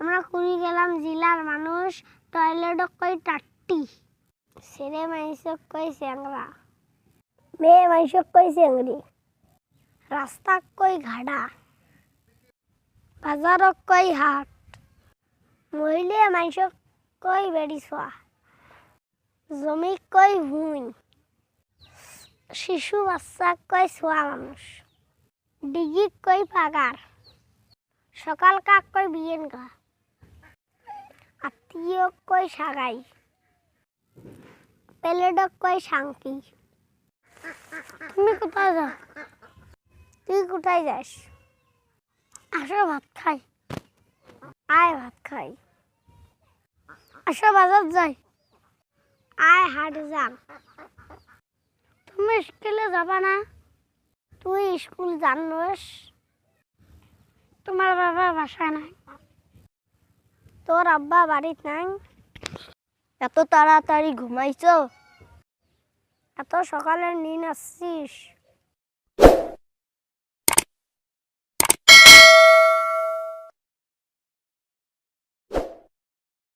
আমরা কুড়ি গেলাম জেলার মানুষ টয়লেট কই টাট্টি ছেলে মাইস কই স্যাংরা মেয়ে মাইস কই স্যাংরি রাস্তা কই ঘাড়া। বাজার কই হাট। মহিলা মাইস কই বেড়ি ছোৱা জমি কই ভুঁই। শিশু বাচ্চা কই ছোৱা মানুষ। ডিগি কই পাগার সকাল কাক কই বিয়েন গা আত্মীয় কই সাগাই? পেলেডক কই শান্তি তুমি কোথায় যাও? তুই কোথায় যাস? আসো ভাত খাই। আয় ভাত খাই। আসো বাজার যাই। আয় হাট যান তুমি স্কুলে যাবা না? তুই স্কুল জানোস? তোমার বাবা বাসায় নাই। তোর আব্বা বাড়ি নাই? এত তাড়াতাড়ি ঘুমাইছ? এত সকালে নিন আসছিস।